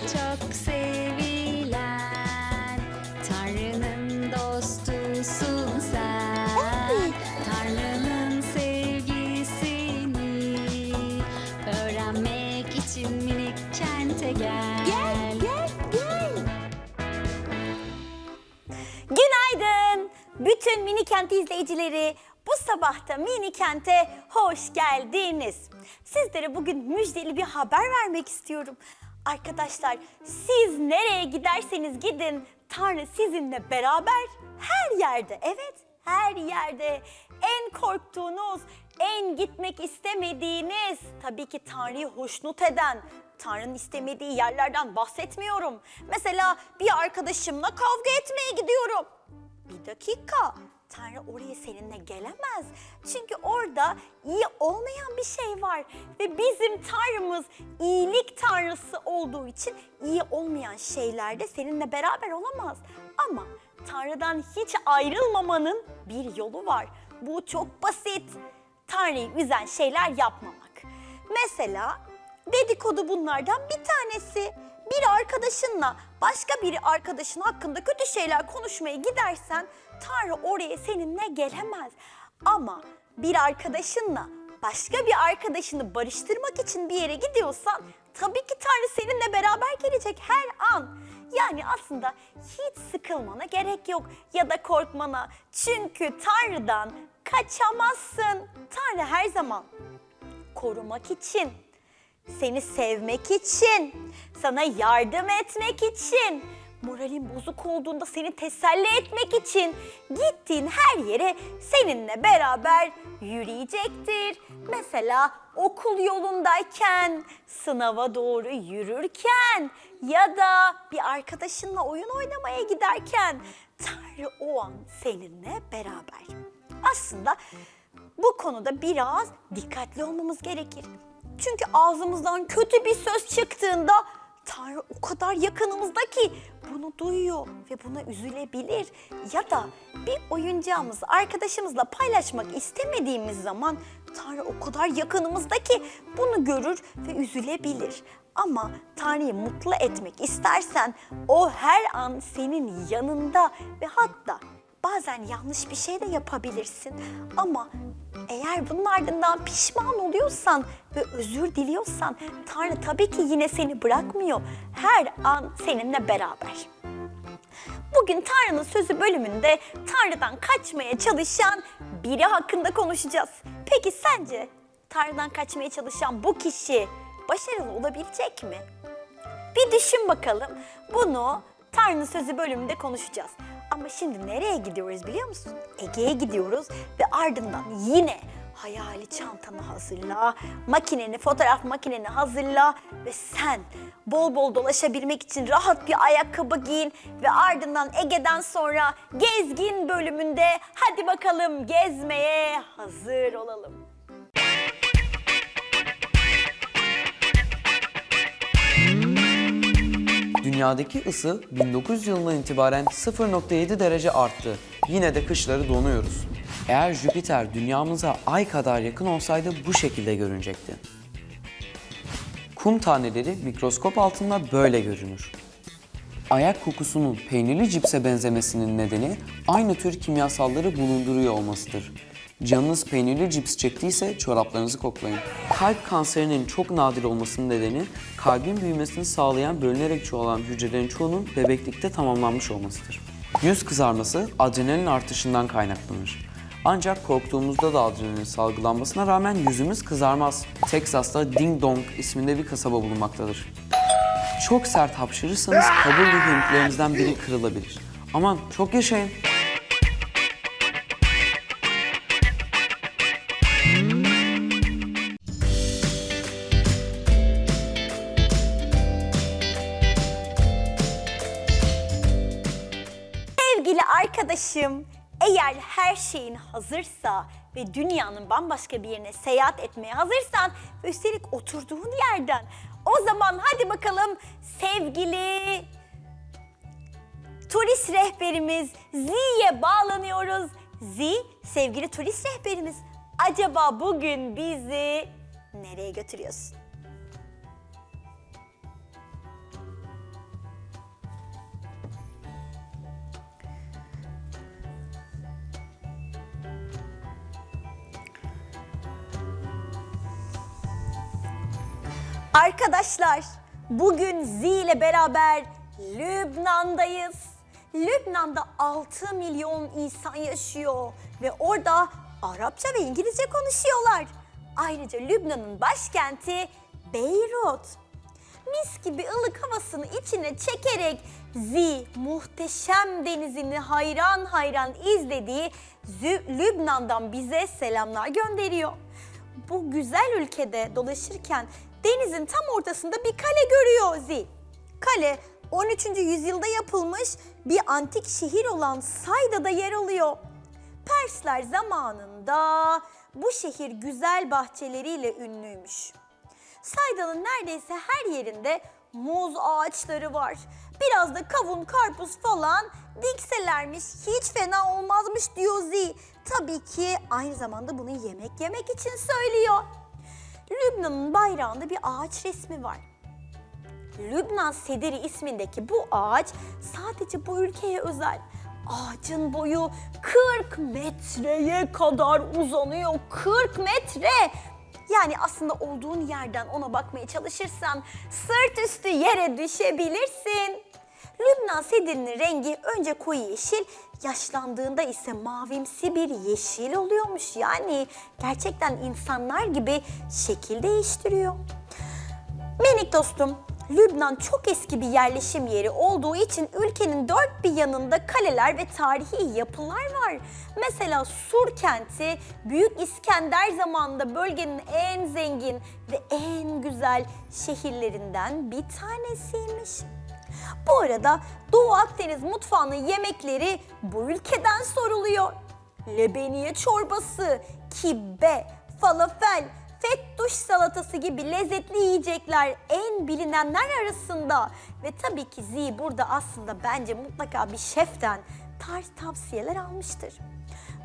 çok sevilen Tanrı'nın dostusun sen Tanrı'nın sevgisini Öğrenmek için minik kente gel Gel, gel, gel. Günaydın. Bütün Mini Kent izleyicileri. Bu sabah da Mini Kent'e hoş geldiniz. Sizlere bugün müjdeli bir haber vermek istiyorum. Arkadaşlar siz nereye giderseniz gidin Tanrı sizinle beraber her yerde. Evet her yerde en korktuğunuz, en gitmek istemediğiniz, tabii ki Tanrı'yı hoşnut eden, Tanrı'nın istemediği yerlerden bahsetmiyorum. Mesela bir arkadaşımla kavga etmeye gidiyorum. Bir dakika. Tanrı oraya seninle gelemez. Çünkü orada iyi olmayan bir şey var. Ve bizim Tanrımız iyilik Tanrısı olduğu için iyi olmayan şeylerde seninle beraber olamaz. Ama Tanrı'dan hiç ayrılmamanın bir yolu var. Bu çok basit. Tanrı'yı üzen şeyler yapmamak. Mesela dedikodu bunlardan bir tanesi. Bir arkadaşınla başka bir arkadaşın hakkında kötü şeyler konuşmaya gidersen Tanrı oraya seninle gelemez. Ama bir arkadaşınla başka bir arkadaşını barıştırmak için bir yere gidiyorsan tabii ki Tanrı seninle beraber gelecek her an. Yani aslında hiç sıkılmana gerek yok ya da korkmana. Çünkü Tanrı'dan kaçamazsın. Tanrı her zaman korumak için, seni sevmek için, sana yardım etmek için, moralin bozuk olduğunda seni teselli etmek için gittiğin her yere seninle beraber yürüyecektir. Mesela okul yolundayken, sınava doğru yürürken ya da bir arkadaşınla oyun oynamaya giderken Tanrı o an seninle beraber. Aslında bu konuda biraz dikkatli olmamız gerekir. Çünkü ağzımızdan kötü bir söz çıktığında Tanrı o kadar yakınımızda ki bunu duyuyor ve buna üzülebilir. Ya da bir oyuncağımızı arkadaşımızla paylaşmak istemediğimiz zaman Tanrı o kadar yakınımızda ki bunu görür ve üzülebilir. Ama Tanrı'yı mutlu etmek istersen o her an senin yanında ve hatta Bazen yanlış bir şey de yapabilirsin ama eğer bunun ardından pişman oluyorsan ve özür diliyorsan Tanrı tabii ki yine seni bırakmıyor. Her an seninle beraber. Bugün Tanrı'nın sözü bölümünde Tanrı'dan kaçmaya çalışan biri hakkında konuşacağız. Peki sence Tanrı'dan kaçmaya çalışan bu kişi başarılı olabilecek mi? Bir düşün bakalım. Bunu Tanrı'nın Sözü bölümünde konuşacağız. Ama şimdi nereye gidiyoruz biliyor musun? Ege'ye gidiyoruz ve ardından yine hayali çantanı hazırla, makineni, fotoğraf makineni hazırla ve sen bol bol dolaşabilmek için rahat bir ayakkabı giyin ve ardından Ege'den sonra gezgin bölümünde hadi bakalım gezmeye hazır olalım. Dünyadaki ısı 1900 yılından itibaren 0.7 derece arttı. Yine de kışları donuyoruz. Eğer Jüpiter dünyamıza ay kadar yakın olsaydı bu şekilde görünecekti. Kum taneleri mikroskop altında böyle görünür. Ayak kokusunun peynirli cipse benzemesinin nedeni aynı tür kimyasalları bulunduruyor olmasıdır. Canınız peynirli cips çektiyse çoraplarınızı koklayın. Kalp kanserinin çok nadir olmasının nedeni kalbin büyümesini sağlayan bölünerek çoğalan hücrelerin çoğunun bebeklikte tamamlanmış olmasıdır. Yüz kızarması adrenalin artışından kaynaklanır. Ancak korktuğumuzda da adrenalin salgılanmasına rağmen yüzümüz kızarmaz. Texas'ta Ding Dong isminde bir kasaba bulunmaktadır. Çok sert hapşırırsanız kaburga kemiklerinizden biri kırılabilir. Aman çok yaşayın. Arkadaşım, eğer her şeyin hazırsa ve dünyanın bambaşka bir yerine seyahat etmeye hazırsan üstelik oturduğun yerden o zaman hadi bakalım sevgili turist rehberimiz Zi'ye bağlanıyoruz. Zi, sevgili turist rehberimiz, acaba bugün bizi nereye götürüyorsun? Arkadaşlar bugün Z ile beraber Lübnan'dayız. Lübnan'da 6 milyon insan yaşıyor ve orada Arapça ve İngilizce konuşuyorlar. Ayrıca Lübnan'ın başkenti Beyrut. Mis gibi ılık havasını içine çekerek Z muhteşem denizini hayran hayran izlediği Zü- Lübnan'dan bize selamlar gönderiyor. Bu güzel ülkede dolaşırken denizin tam ortasında bir kale görüyor Z. Kale 13. yüzyılda yapılmış bir antik şehir olan Sayda'da yer alıyor. Persler zamanında bu şehir güzel bahçeleriyle ünlüymüş. Sayda'nın neredeyse her yerinde muz ağaçları var. Biraz da kavun, karpuz falan dikselermiş hiç fena olmazmış diyor Z. Tabii ki aynı zamanda bunu yemek yemek için söylüyor. Lübnan'ın bayrağında bir ağaç resmi var. Lübnan sediri ismindeki bu ağaç sadece bu ülkeye özel. Ağacın boyu 40 metreye kadar uzanıyor. 40 metre. Yani aslında olduğun yerden ona bakmaya çalışırsan sırt üstü yere düşebilirsin. Lübnan sedirinin rengi önce koyu yeşil, yaşlandığında ise mavimsi bir yeşil oluyormuş. Yani gerçekten insanlar gibi şekil değiştiriyor. Minik dostum, Lübnan çok eski bir yerleşim yeri olduğu için ülkenin dört bir yanında kaleler ve tarihi yapılar var. Mesela Sur kenti Büyük İskender zamanında bölgenin en zengin ve en güzel şehirlerinden bir tanesiymiş. Bu arada Doğu Akdeniz mutfağının yemekleri bu ülkeden soruluyor. Lebeniye çorbası, kibbe, falafel, fettuş salatası gibi lezzetli yiyecekler en bilinenler arasında. Ve tabii ki Z burada aslında bence mutlaka bir şeften tarz tavsiyeler almıştır.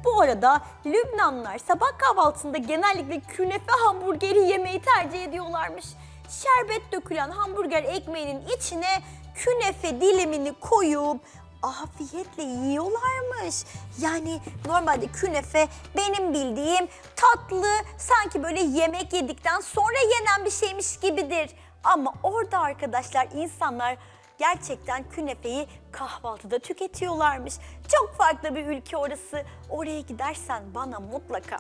Bu arada Lübnanlılar sabah kahvaltısında genellikle künefe hamburgeri yemeyi tercih ediyorlarmış. Şerbet dökülen hamburger ekmeğinin içine künefe dilimini koyup afiyetle yiyorlarmış. Yani normalde künefe benim bildiğim tatlı sanki böyle yemek yedikten sonra yenen bir şeymiş gibidir. Ama orada arkadaşlar insanlar gerçekten künefeyi kahvaltıda tüketiyorlarmış. Çok farklı bir ülke orası. Oraya gidersen bana mutlaka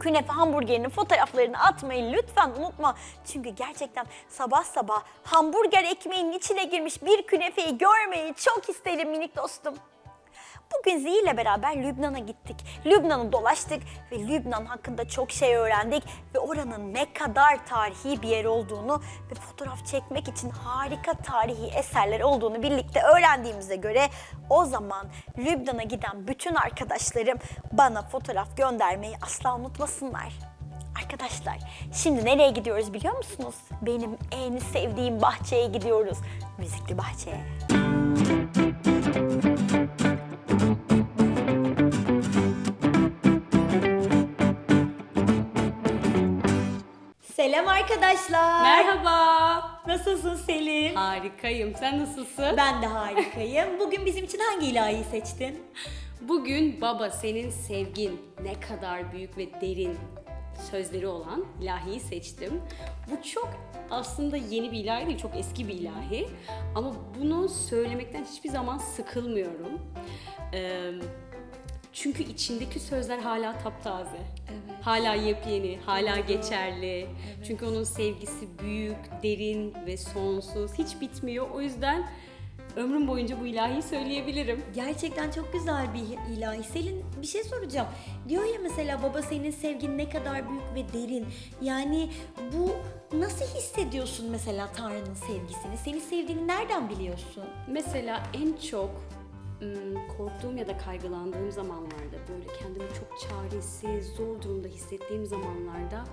künefe hamburgerinin fotoğraflarını atmayı lütfen unutma. Çünkü gerçekten sabah sabah hamburger ekmeğinin içine girmiş bir künefeyi görmeyi çok isterim minik dostum. Bugün Ziyi ile beraber Lübnan'a gittik. Lübnan'ı dolaştık ve Lübnan hakkında çok şey öğrendik ve oranın ne kadar tarihi bir yer olduğunu ve fotoğraf çekmek için harika tarihi eserler olduğunu birlikte öğrendiğimize göre o zaman Lübnan'a giden bütün arkadaşlarım bana fotoğraf göndermeyi asla unutmasınlar. Arkadaşlar şimdi nereye gidiyoruz biliyor musunuz? Benim en sevdiğim bahçeye gidiyoruz. Müzikli bahçeye. Selam arkadaşlar. Merhaba. Nasılsın Selim? Harikayım. Sen nasılsın? Ben de harikayım. Bugün bizim için hangi ilahiyi seçtin? Bugün baba senin sevgin ne kadar büyük ve derin sözleri olan ilahiyi seçtim. Bu çok aslında yeni bir ilahi değil, çok eski bir ilahi. Ama bunu söylemekten hiçbir zaman sıkılmıyorum. Ee, çünkü içindeki sözler hala taptaze. Hala yepyeni, hala geçerli. Çünkü onun sevgisi büyük, derin ve sonsuz. Hiç bitmiyor. O yüzden ömrüm boyunca bu ilahiyi söyleyebilirim. Gerçekten çok güzel bir ilahi. Selin bir şey soracağım. Diyor ya mesela baba senin sevgin ne kadar büyük ve derin. Yani bu nasıl hissediyorsun mesela Tanrı'nın sevgisini? Seni sevdiğini nereden biliyorsun? Mesela en çok korktuğum ya da kaygılandığım zamanlarda böyle kendimi çok çaresiz, zor durumda hissettiğim zamanlarda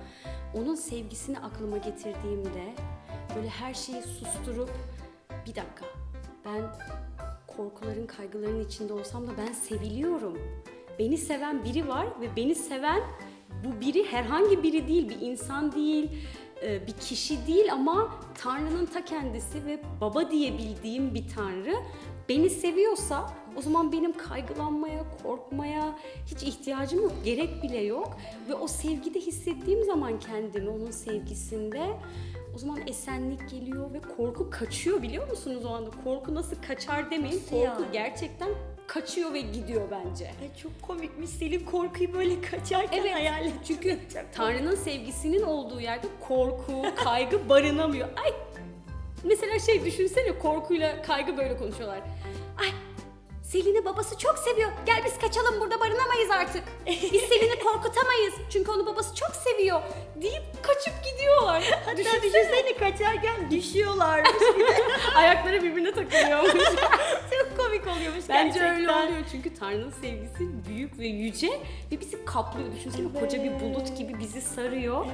onun sevgisini aklıma getirdiğimde böyle her şeyi susturup bir dakika ben korkuların, kaygıların içinde olsam da ben seviliyorum. Beni seven biri var ve beni seven bu biri herhangi biri değil, bir insan değil, e, bir kişi değil ama Tanrı'nın ta kendisi ve baba diye bildiğim bir Tanrı beni seviyorsa o zaman benim kaygılanmaya, korkmaya hiç ihtiyacım yok, gerek bile yok. Ve o sevgide hissettiğim zaman kendimi onun sevgisinde O zaman esenlik geliyor ve korku kaçıyor biliyor musunuz o anda? Korku nasıl kaçar demeyin. Korku yani? gerçekten kaçıyor ve gidiyor bence. Ay çok komikmiş Selin korkuyu böyle kaçarken hayal et. Çünkü Tanrı'nın sevgisinin olduğu yerde korku, kaygı barınamıyor. Ay mesela şey düşünsene korkuyla kaygı böyle konuşuyorlar. Ay Selin'i babası çok seviyor. Gel biz kaçalım burada barınamayız artık. Biz Selin'i korkutamayız. Çünkü onu babası çok seviyor. Deyip kaçıp gidiyorlar. Hatta düşünsene kaçarken düşüyorlarmış bir de. Ayakları birbirine takılıyormuş. komik oluyormuş Bence gerçekten. öyle oluyor çünkü Tanrı'nın sevgisi büyük ve yüce ve bizi kaplıyor. Düşünsene koca bir bulut gibi bizi sarıyor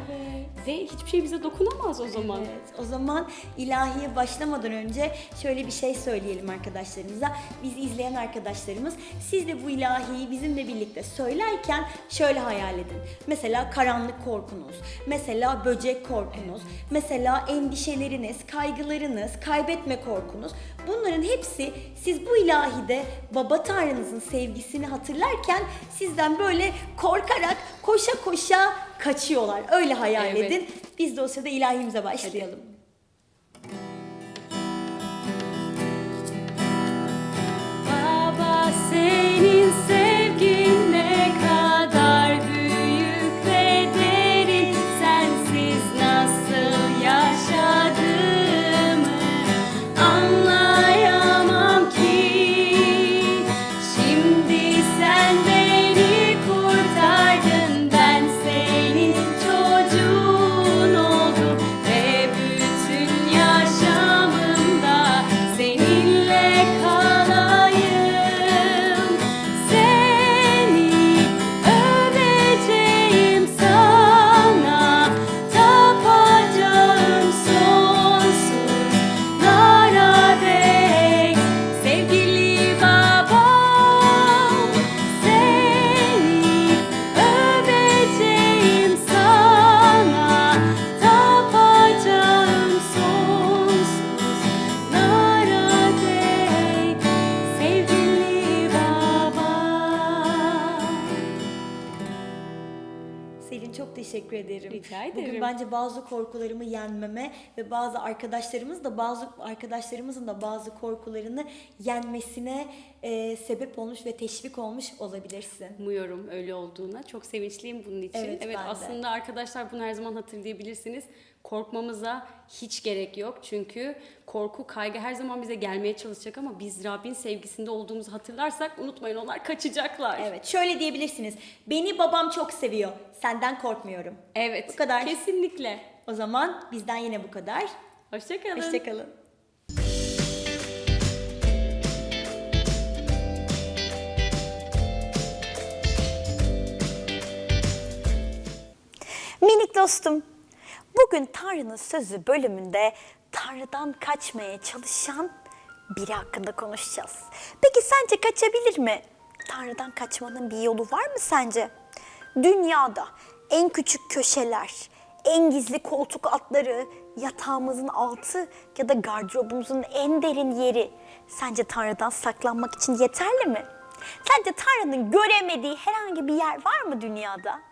ve hiçbir şey bize dokunamaz o zaman. Evet, o zaman ilahiye başlamadan önce şöyle bir şey söyleyelim arkadaşlarımıza. Bizi izleyen arkadaşlarımız siz de bu ilahiyi bizimle birlikte söylerken şöyle hayal edin. Mesela karanlık korkunuz, mesela böcek korkunuz, mesela endişeleriniz, kaygılarınız, kaybetme korkunuz. Bunların hepsi siz bu ilahide baba tanrınızın sevgisini hatırlarken sizden böyle korkarak koşa koşa kaçıyorlar. Öyle hayal Evet. edin. Biz de o sırada ilahimize başlayalım. Ederim. Rica Bugün ederim. bence bazı korkularımı yenmeme ve bazı arkadaşlarımız da bazı arkadaşlarımızın da bazı korkularını yenmesine e, sebep olmuş ve teşvik olmuş olabilirsin. Umuyorum öyle olduğuna. Çok sevinçliyim bunun için. Evet, de. aslında arkadaşlar bunu her zaman hatırlayabilirsiniz. Korkmamıza hiç gerek yok. Çünkü korku, kaygı her zaman bize gelmeye çalışacak ama biz Rabbin sevgisinde olduğumuzu hatırlarsak unutmayın onlar kaçacaklar. Evet, şöyle diyebilirsiniz. Beni babam çok seviyor. Senden korkmuyorum. Evet. Bu kadar. Kesinlikle. O zaman bizden yine bu kadar. Hoşçakalın. Hoşçakalın. Minik dostum, bugün Tanrı'nın Sözü bölümünde Tanrı'dan kaçmaya çalışan biri hakkında konuşacağız. Peki sence kaçabilir mi? Tanrı'dan kaçmanın bir yolu var mı sence? Dünyada en küçük köşeler, en gizli koltuk altları, yatağımızın altı ya da gardırobumuzun en derin yeri sence Tanrı'dan saklanmak için yeterli mi? Sence Tanrı'nın göremediği herhangi bir yer var mı dünyada?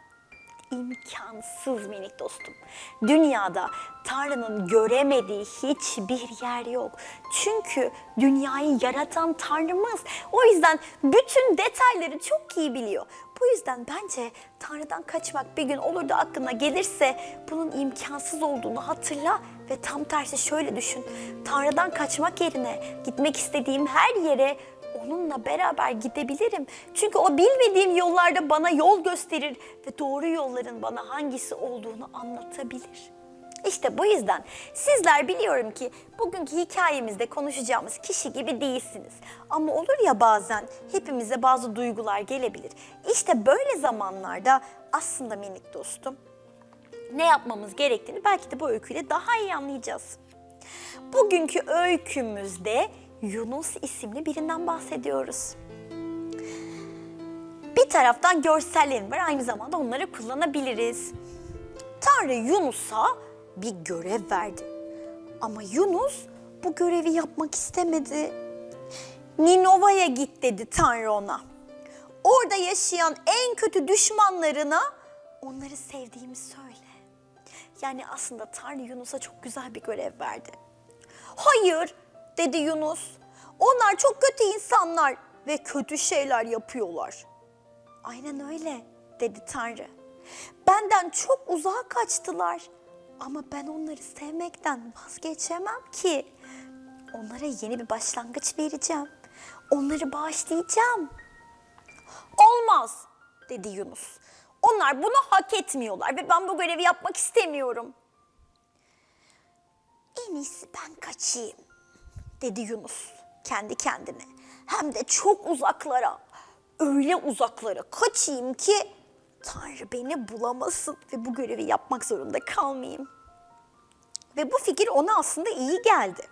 İmkansız minik dostum. Dünyada Tanrı'nın göremediği hiçbir yer yok. Çünkü dünyayı yaratan Tanrımız. O yüzden bütün detayları çok iyi biliyor. Bu yüzden bence Tanrı'dan kaçmak bir gün olur da aklına gelirse bunun imkansız olduğunu hatırla ve tam tersi şöyle düşün. Tanrı'dan kaçmak yerine gitmek istediğim her yere onunla beraber gidebilirim. Çünkü o bilmediğim yollarda bana yol gösterir ve doğru yolların bana hangisi olduğunu anlatabilir. İşte bu yüzden sizler biliyorum ki bugünkü hikayemizde konuşacağımız kişi gibi değilsiniz. Ama olur ya bazen hepimize bazı duygular gelebilir. İşte böyle zamanlarda aslında minik dostum ne yapmamız gerektiğini belki de bu öyküyle daha iyi anlayacağız. Bugünkü öykümüzde Yunus isimli birinden bahsediyoruz. Bir taraftan görsellerim var aynı zamanda onları kullanabiliriz. Tanrı Yunus'a bir görev verdi. Ama Yunus bu görevi yapmak istemedi. Ninova'ya git dedi Tanrı ona. Orada yaşayan en kötü düşmanlarına onları sevdiğimi söyle. Yani aslında Tanrı Yunus'a çok güzel bir görev verdi. Hayır dedi Yunus. Onlar çok kötü insanlar ve kötü şeyler yapıyorlar. Aynen öyle dedi Tanrı. Benden çok uzağa kaçtılar. Ama ben onları sevmekten vazgeçemem ki. Onlara yeni bir başlangıç vereceğim. Onları bağışlayacağım. Olmaz dedi Yunus. Onlar bunu hak etmiyorlar ve ben bu görevi yapmak istemiyorum. En iyisi ben kaçayım dedi Yunus kendi kendine. Hem de çok uzaklara, öyle uzaklara kaçayım ki Tanrı beni bulamasın ve bu görevi yapmak zorunda kalmayayım. Ve bu fikir ona aslında iyi geldi.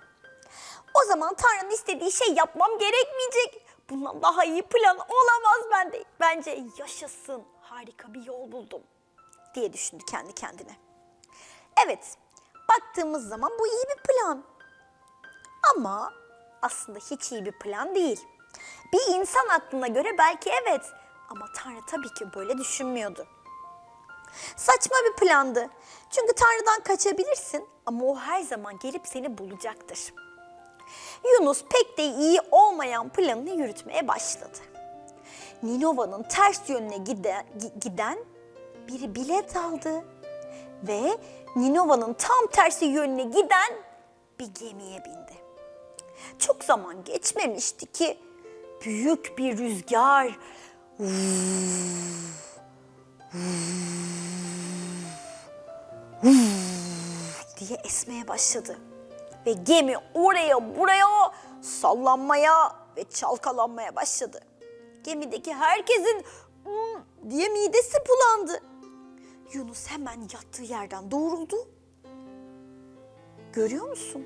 O zaman Tanrı'nın istediği şey yapmam gerekmeyecek. Bundan daha iyi plan olamaz bende. Bence yaşasın harika bir yol buldum diye düşündü kendi kendine. Evet, baktığımız zaman bu iyi bir plan. Ama aslında hiç iyi bir plan değil. Bir insan aklına göre belki evet ama Tanrı tabii ki böyle düşünmüyordu. Saçma bir plandı. Çünkü Tanrı'dan kaçabilirsin ama o her zaman gelip seni bulacaktır. Yunus pek de iyi olmayan planını yürütmeye başladı. Ninova'nın ters yönüne giden, gi- giden bir bilet aldı ve Ninova'nın tam tersi yönüne giden bir gemiye bindi. Çok zaman geçmemişti ki büyük bir rüzgar diye esmeye başladı. Ve gemi oraya buraya sallanmaya ve çalkalanmaya başladı. Gemideki herkesin "Hmm" diye midesi bulandı. Yunus hemen yattığı yerden doğruldu. Görüyor musun?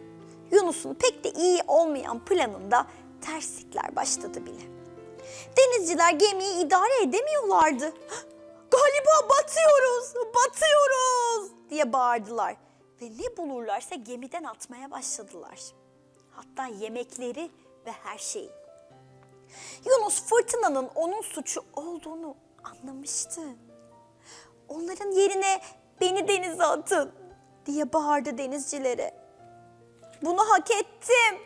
Yunus'un pek de iyi olmayan planında terslikler başladı bile. Denizciler gemiyi idare edemiyorlardı. Galiba batıyoruz, batıyoruz diye bağırdılar. Ve ne bulurlarsa gemiden atmaya başladılar. Hatta yemekleri ve her şeyi. Yunus fırtınanın onun suçu olduğunu anlamıştı. Onların yerine beni denize atın diye bağırdı denizcilere. Bunu hak ettim.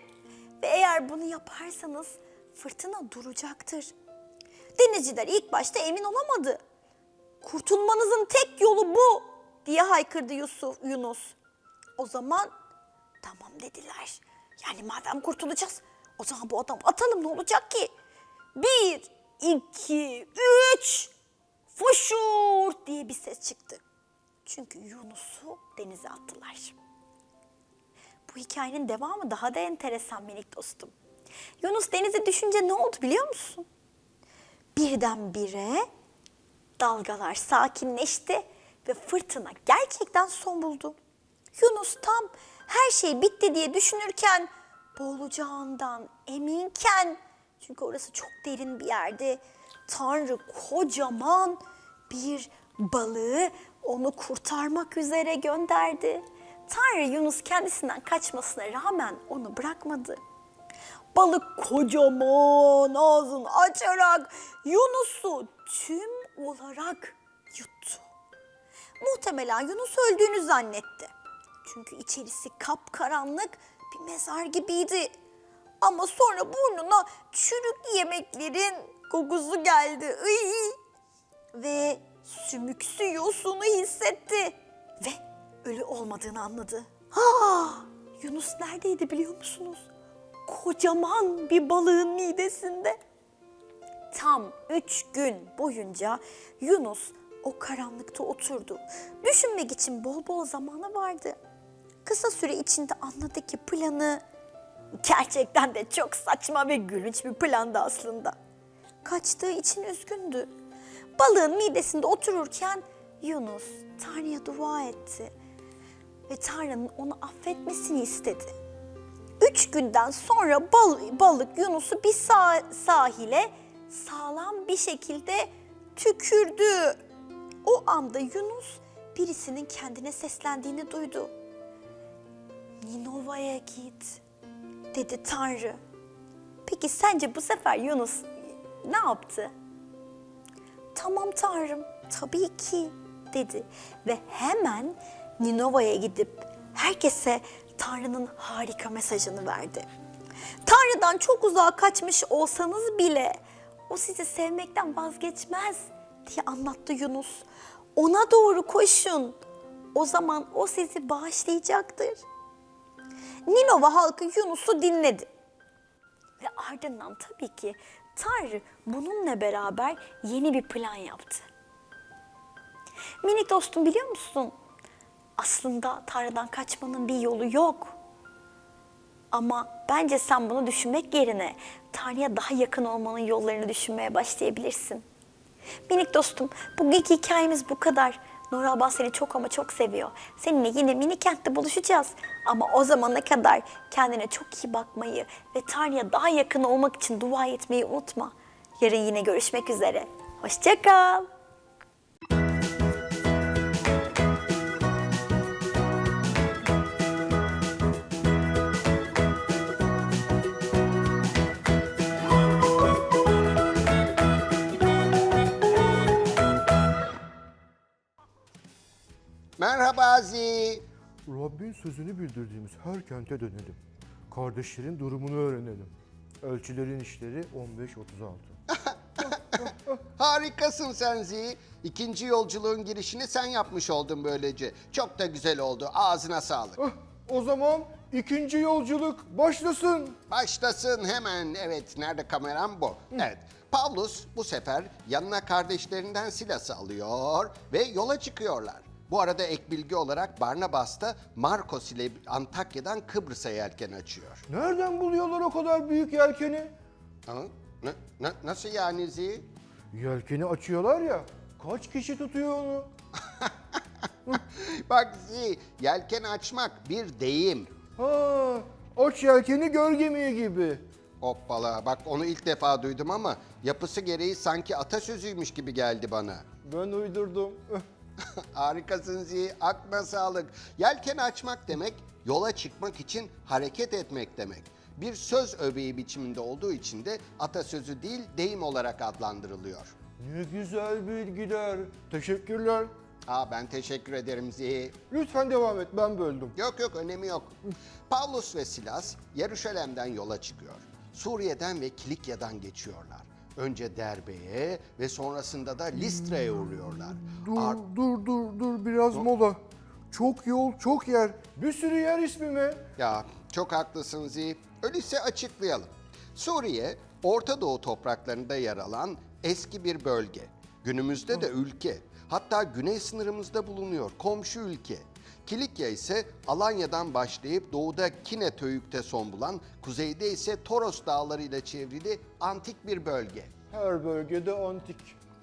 Ve eğer bunu yaparsanız fırtına duracaktır. Denizciler ilk başta emin olamadı. Kurtulmanızın tek yolu bu diye haykırdı Yusuf Yunus. O zaman tamam dediler. Yani madem kurtulacağız o zaman bu adamı atalım ne olacak ki? Bir, iki, üç, fuşur diye bir ses çıktı. Çünkü Yunus'u denize attılar. Bu hikayenin devamı daha da enteresan minik dostum. Yunus denize düşünce ne oldu biliyor musun? Birdenbire dalgalar sakinleşti ve fırtına gerçekten son buldu. Yunus tam her şey bitti diye düşünürken boğulacağından eminken çünkü orası çok derin bir yerdi. Tanrı kocaman bir balığı onu kurtarmak üzere gönderdi. Tanrı Yunus kendisinden kaçmasına rağmen onu bırakmadı. Balık kocaman ağzını açarak Yunus'u tüm olarak yuttu. Muhtemelen Yunus öldüğünü zannetti. Çünkü içerisi kapkaranlık bir mezar gibiydi. Ama sonra burnuna çürük yemeklerin kokusu geldi. Iy! Ve sümüksü yosunu hissetti. Ve ölü olmadığını anladı. Ha! Yunus neredeydi biliyor musunuz? Kocaman bir balığın midesinde. Tam üç gün boyunca Yunus o karanlıkta oturdu. Düşünmek için bol bol zamanı vardı. Kısa süre içinde anladı ki planı gerçekten de çok saçma ve gülünç bir plandı aslında. Kaçtığı için üzgündü. Balığın midesinde otururken Yunus Tanrı'ya dua etti ve Tanrı'nın onu affetmesini istedi. Üç günden sonra bal- balık Yunus'u bir sah- sahile sağlam bir şekilde tükürdü. O anda Yunus birisinin kendine seslendiğini duydu. Ninova'ya git dedi Tanrı. Peki sence bu sefer Yunus ne yaptı? Tamam Tanrım, tabii ki dedi ve hemen Ninova'ya gidip herkese Tanrı'nın harika mesajını verdi. Tanrı'dan çok uzağa kaçmış olsanız bile o sizi sevmekten vazgeçmez diye anlattı Yunus. Ona doğru koşun. O zaman o sizi bağışlayacaktır. Ninova halkı Yunus'u dinledi. Ve ardından tabii ki Tanrı bununla beraber yeni bir plan yaptı. Minik dostum biliyor musun? Aslında Tanrı'dan kaçmanın bir yolu yok. Ama bence sen bunu düşünmek yerine Tanrı'ya daha yakın olmanın yollarını düşünmeye başlayabilirsin. Minik dostum, bugünkü hikayemiz bu kadar. Nur abla seni çok ama çok seviyor. Seninle yine mini kentte buluşacağız. Ama o zamana kadar kendine çok iyi bakmayı ve Tanrı'ya daha yakın olmak için dua etmeyi unutma. Yarın yine görüşmek üzere. Hoşça Merhaba Zi. Rabbin sözünü bildirdiğimiz her kente dönelim. Kardeşlerin durumunu öğrenelim. Elçilerin işleri 15.36. Harikasın sen Zi. İkinci yolculuğun girişini sen yapmış oldun böylece. Çok da güzel oldu. Ağzına sağlık. Ah, o zaman ikinci yolculuk başlasın. Başlasın hemen. Evet, nerede kameram bu? Evet. Pavlus bu sefer yanına kardeşlerinden Silas'ı alıyor ve yola çıkıyorlar. Bu arada ek bilgi olarak Barnabas da Markos ile Antakya'dan Kıbrıs'a yelken açıyor. Nereden buluyorlar o kadar büyük yelkeni? Ha? Na- na- nasıl yani Zi? Yelkeni açıyorlar ya. Kaç kişi tutuyor onu? Bak Zi, yelken açmak bir deyim. Ha, aç yelkeni göl gemiyi gibi. Hoppala bak onu ilk defa duydum ama yapısı gereği sanki atasözüymüş gibi geldi bana. Ben uydurdum. Eh, Harikasın Zi, aklına sağlık. Yelken açmak demek, yola çıkmak için hareket etmek demek. Bir söz öbeği biçiminde olduğu için de atasözü değil deyim olarak adlandırılıyor. Ne güzel bilgiler. Teşekkürler. Aa ben teşekkür ederim Zi. Lütfen devam et ben böldüm. Yok yok önemi yok. Pavlus ve Silas Yeruşalem'den yola çıkıyor. Suriye'den ve Kilikya'dan geçiyorlar. Önce Derbe'ye ve sonrasında da Listra'ya uğruyorlar. Dur Ar- dur dur dur biraz mola. Çok yol çok yer. Bir sürü yer ismi mi? Ya çok haklısın Zi. Öyleyse açıklayalım. Suriye, Orta Doğu topraklarında yer alan eski bir bölge. Günümüzde de ülke. Hatta güney sınırımızda bulunuyor, komşu ülke. Kilikya ise Alanya'dan başlayıp doğuda Kine Töyük'te son bulan, kuzeyde ise Toros Dağları ile çevrili antik bir bölge. Her bölgede antik.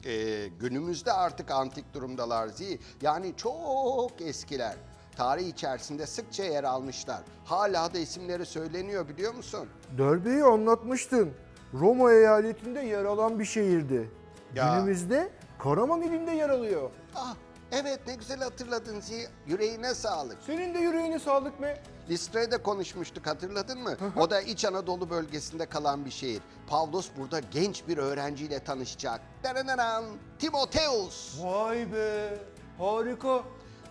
Ee, günümüzde artık antik durumdalar Zi. Yani çok eskiler. Tarih içerisinde sıkça yer almışlar. Hala da isimleri söyleniyor biliyor musun? Derbe'yi anlatmıştın. Roma eyaletinde yer alan bir şehirdi. Ya. Günümüzde Karaman ilinde yer alıyor. Ah evet ne güzel hatırladın Zi. Yüreğine sağlık. Senin de yüreğine sağlık mı? Listre'de konuşmuştuk hatırladın mı? O da İç Anadolu bölgesinde kalan bir şehir. Pavlos burada genç bir öğrenciyle tanışacak. Daranaran, Timoteus. Vay be, harika.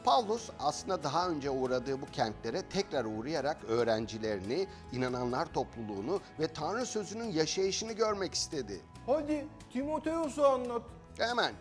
Pavlus aslında daha önce uğradığı bu kentlere tekrar uğrayarak öğrencilerini, inananlar topluluğunu ve Tanrı sözünün yaşayışını görmek istedi. Hadi Timoteus'u anlat. Hemen.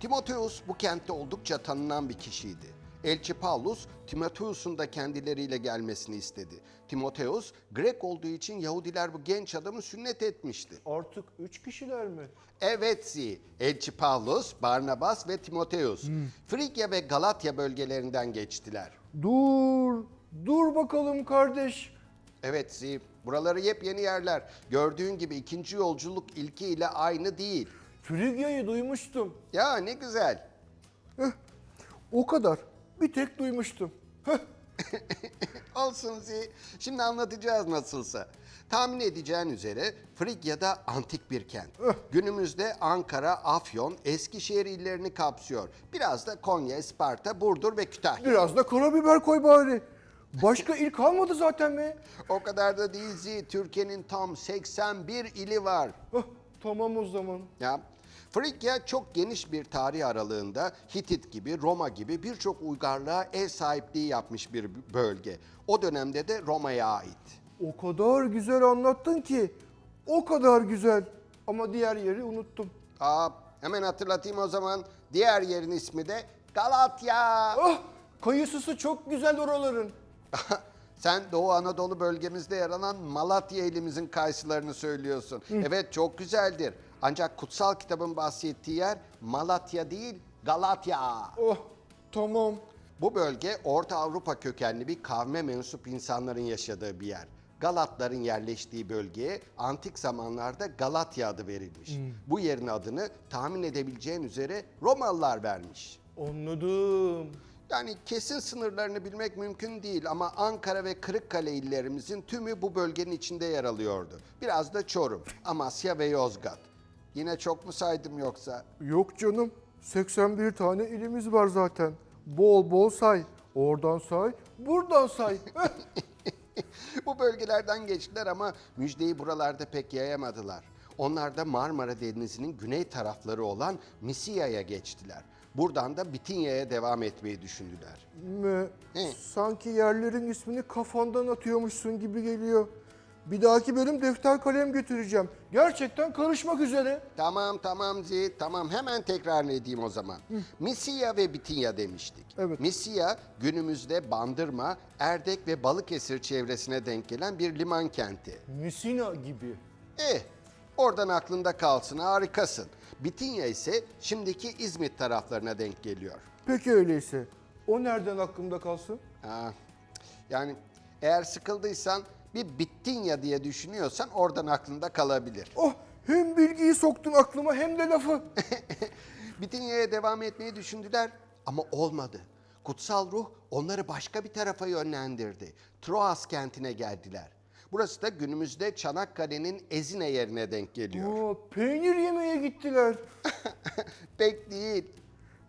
Timoteus bu kentte oldukça tanınan bir kişiydi. Elçi Paulus, Timoteus'un da kendileriyle gelmesini istedi. Timoteus, Grek olduğu için Yahudiler bu genç adamı sünnet etmişti. Artık üç kişiler mi? Evet Zi, Elçi Paulus, Barnabas ve Timoteus. Frigya ve Galatya bölgelerinden geçtiler. Dur, dur bakalım kardeş. Evet Zi, buraları yepyeni yerler. Gördüğün gibi ikinci yolculuk ilkiyle aynı değil. Frigya'yı duymuştum. Ya ne güzel. O kadar. Bir tek duymuştum. Heh, Olsun Zi. Şimdi anlatacağız nasılsa. Tahmin edeceğin üzere Frigya'da antik bir kent. Günümüzde Ankara, Afyon, Eskişehir illerini kapsıyor. Biraz da Konya, Isparta, Burdur ve Kütahya. Biraz da karabiber koy bari. Başka il kalmadı zaten mi? O kadar da değil Zi. Türkiye'nin tam 81 ili var. Heh, tamam o zaman. Ya Frikya çok geniş bir tarih aralığında Hitit gibi, Roma gibi birçok uygarlığa ev sahipliği yapmış bir bölge. O dönemde de Roma'ya ait. O kadar güzel anlattın ki. O kadar güzel. Ama diğer yeri unuttum. Aa, hemen hatırlatayım o zaman. Diğer yerin ismi de Galatya. Ah! Kayısısı çok güzel oraların. Sen Doğu Anadolu bölgemizde yer alan Malatya ilimizin kayısılarını söylüyorsun. Evet çok güzeldir. Ancak kutsal kitabın bahsettiği yer Malatya değil Galatya. Oh tamam. Bu bölge Orta Avrupa kökenli bir kavme mensup insanların yaşadığı bir yer. Galatların yerleştiği bölgeye antik zamanlarda Galatya adı verilmiş. Bu yerin adını tahmin edebileceğin üzere Romalılar vermiş. Anladım. Yani kesin sınırlarını bilmek mümkün değil ama Ankara ve Kırıkkale illerimizin tümü bu bölgenin içinde yer alıyordu. Biraz da Çorum, Amasya ve Yozgat. Yine çok mu saydım yoksa? Yok canım. 81 tane ilimiz var zaten. Bol bol say. Oradan say, buradan say. Bu bölgelerden geçtiler ama müjdeyi buralarda pek yayamadılar. Onlar da Marmara Denizi'nin güney tarafları olan Misiya'ya geçtiler. Buradan da Bitinya'ya devam etmeyi düşündüler. He. sanki yerlerin ismini kafandan atıyormuşsun gibi geliyor. Bir dahaki bölüm defter kalem götüreceğim. Gerçekten karışmak üzere. Tamam tamam Zihit tamam hemen tekrar edeyim o zaman. Misiya ve Bitinya demiştik. Evet. Misiya günümüzde Bandırma, Erdek ve Balıkesir çevresine denk gelen bir liman kenti. Misina gibi. Eh oradan aklında kalsın harikasın. Bitinya ise şimdiki İzmit taraflarına denk geliyor. Peki öyleyse. O nereden aklımda kalsın? Ha, yani eğer sıkıldıysan bir Bittinya diye düşünüyorsan oradan aklında kalabilir. Oh hem bilgiyi soktun aklıma hem de lafı. Bitinya'ya devam etmeyi düşündüler ama olmadı. Kutsal ruh onları başka bir tarafa yönlendirdi. Troas kentine geldiler. Burası da günümüzde Çanakkale'nin Ezine yerine denk geliyor. Oo, peynir yemeye gittiler. Pek değil.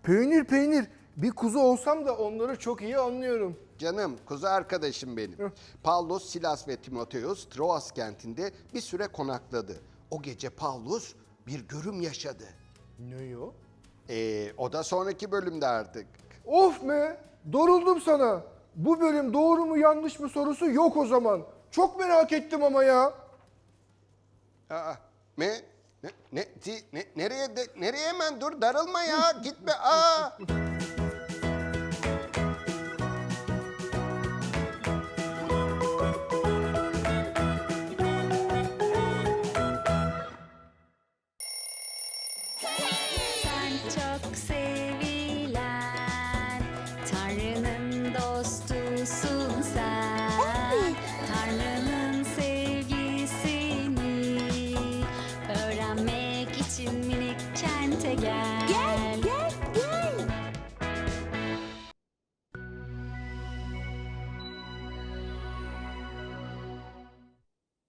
Peynir peynir. Bir kuzu olsam da onları çok iyi anlıyorum. Canım, kuzu arkadaşım benim. Pavlos, Silas ve Timoteus Troas kentinde bir süre konakladı. O gece Pavlus bir görüm yaşadı. Ne o? Ee, o da sonraki bölümde artık. Of be! Doruldum sana. Bu bölüm doğru mu yanlış mı sorusu yok o zaman. Çok merak ettim ama ya. Aa, ne? Ne? Ne? Ti- ne- nereye de, nereye hemen dur darılma ya gitme. Aa.